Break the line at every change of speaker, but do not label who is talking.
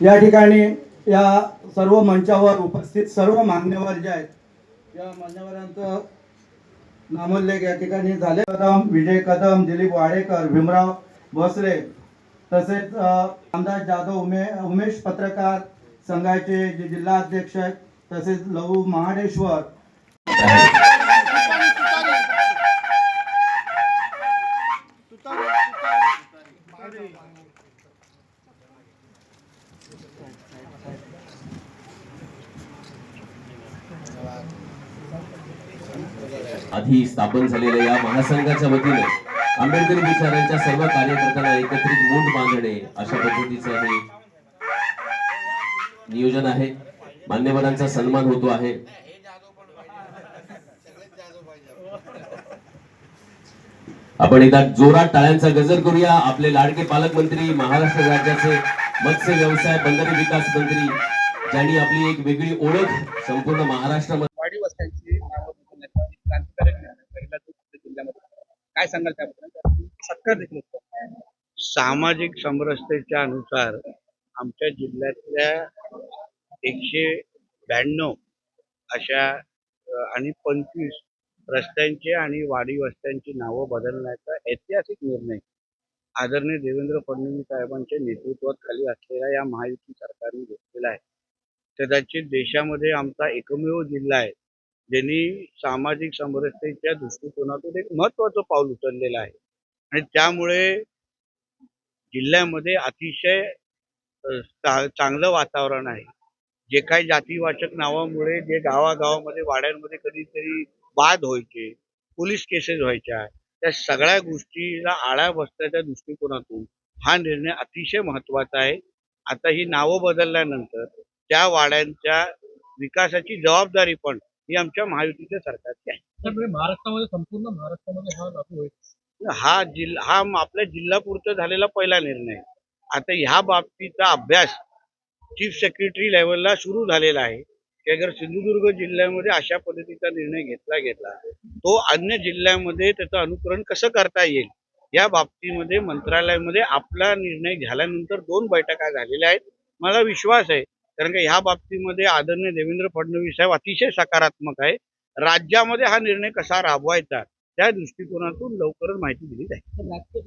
या ठिकाणी या सर्व मंचावर उपस्थित सर्व मान्यवर जे आहेत या मान्यवरांचं नामोल्लेख या ठिकाणी झाले. कदम विजय कदम दिलीप वाडेकर भीमराव भोसले तसेच रामदास जाधव उमे उमेश पत्रकार संघाचे जे जिल्हा अध्यक्ष आहेत तसेच लहू महाडेश्वर.
आधी स्थापन झालेल्या या महासंघाच्या वतीने आंबेडकरी विचारांच्या सर्व कार्यकर्त्यांना एकत्रित मूठ बांधणे अशा पद्धतीचं हे नियोजन आहे. मान्यवरांचा सन्मान होतो आहे. आपण एकदा जोरात टाळ्यांचा गजर करूया. आपले लाडके पालकमंत्री महाराष्ट्र राज्याचे मत्स्य व्यवसाय बंदरे विकास मंत्री ज्यांनी आपली एक वेगळी ओळख संपूर्ण महाराष्ट्रामध्ये
वाढीव काय सांगाल त्याबद्दल? सत्कार देखील होतो.
सामाजिक समरसतेच्या अनुसार आमच्या जिल्ह्यातल्या एकशे ब्याण्णव अशा आणि पंचवीस रस्त्यांचे आणि वाडी वस्त्यांची नावं बदलण्याचा ऐतिहासिक निर्णय आदरणीय देवेंद्र फडणवीस साहेबांच्या नेतृत्वात खाली असलेल्या या महायुती सरकारने घेतलेला आहे. कदाचित देशामध्ये आमचा एकमेव जिल्हा आहे. ज्यांनी सामाजिक समरसतेच्या दृष्टिकोनातून एक महत्वाचं पाऊल उचललेलं आहे. आणि त्यामुळे जिल्ह्यामध्ये अतिशय चांगलं वातावरण आहे. जे काही जातीवाचक नावामुळे जे गावागावामध्ये वाड्यांमध्ये कधीतरी वाद व्हायचे पोलीस केसेस व्हायच्या त्या सगळ्या गोष्टीला आळा बसण्याच्या दृष्टिकोनातून हा निर्णय अतिशय महत्त्वाचा आहे. आता ही नावं बदलल्यानंतर त्या वाड्यांच्या विकासाची जबाबदारी पण ही आमच्या महायुतीच्या सरकारची आहे.
त्यामुळे महाराष्ट्रामध्ये संपूर्ण महाराष्ट्रामध्ये हा लागू होईल.
हा जिल्हा हा आपल्या जिल्हापुरता झालेला पहिला निर्णय. आता ह्या बाबतीचा अभ्यास चीफ सेक्रेटरी लेवलला सुरू झालेला आहे. की अगर सिंधुदुर्ग जिल्ह्यामध्ये अशा पद्धतीचा निर्णय घेतला गेला तो अन्य जिल्ह्यामध्ये त्याचं अनुकरण कसं करता येईल? या बाबतीमध्ये मंत्रालयामध्ये आपला निर्णय झाल्यानंतर दोन बैठका झालेल्या आहेत. मला विश्वास आहे कारण का ह्या बाबतीमध्ये आदरणीय देवेंद्र फडणवीस साहेब अतिशय सकारात्मक आहे. राज्यामध्ये हा निर्णय कसा राबवायचा त्या दृष्टिकोनातून लवकरच माहिती दिली जाईल.